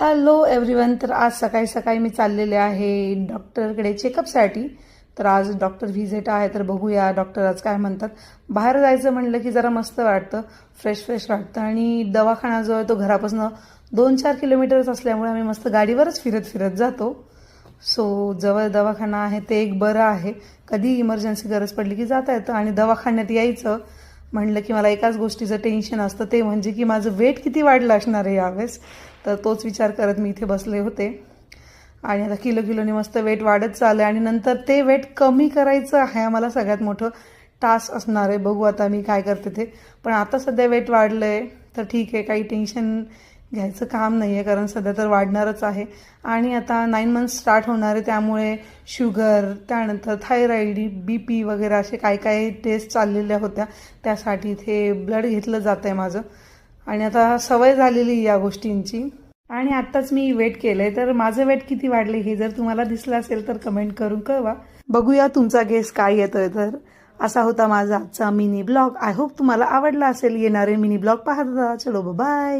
Hello everyone तर आज सकाळी सकाळी मी चाललेले आहे डॉक्टरकडे चेकअपसाठी तर आज डॉक्टर व्हिजिट आहे तर बघूया डॉक्टर आज काय म्हणतात. बाहेर जायचं म्हणलं की जरा मस्त वाटतं फ्रेश फ्रेश वाटतं. आणि दवाखाना जो आहे तो घरापासून दोन चार किलोमीटरच असल्यामुळे आम्ही मस्त गाडीवरच फिरत फिरत जातो. सो जवळ दवाखाना आहे ते एक बरं आहे. कधी इमर्जन्सी गरज पडली की जाता येतं आणि दवाखान्यात यायचं. म्हणलं की मला एकाच गोष्टीचं टेन्शन असतं ते म्हणजे की माझं वेट किती वाढलं असणार आहे यावेळेस. तर तोच विचार करत मी इथे बसले होते. आणि आता किलो किलोने मस्त वेट वाढत चाललं आहे आणि नंतर ते वेट कमी करायचं आहे आम्हाला सगळ्यात मोठं टास्क असणार आहे. बघू आता मी काय करते ते. पण आता सध्या वेट वाढलं आहे तर ठीक आहे. काही टेन्शन घ्यायचं काम नाही आहे कारण सध्या तर वाढणारच आहे. आणि आता नाईन मंथ्स स्टार्ट होणार आहे. त्यामुळे शुगर त्यानंतर थायरॉईड बी पी वगैरे असे काही काही टेस्ट चाललेल्या होत्या. त्यासाठी इथे ब्लड घेतलं जात आहे माझं. आणि आता सवय झालेली या गोष्टींची. आणि आत्ताच मी वेट केलंय तर माझं वेट किती वाढले हे जर तुम्हाला दिसलं असेल तर कमेंट करून कळवा. बघूया तुमचा गेस काय येतोय तर. असा होता माझा आजचा मिनी ब्लॉग आय होप तुम्हाला आवडला असेल येणारे मिनी ब्लॉग पाहत जा चलो बाय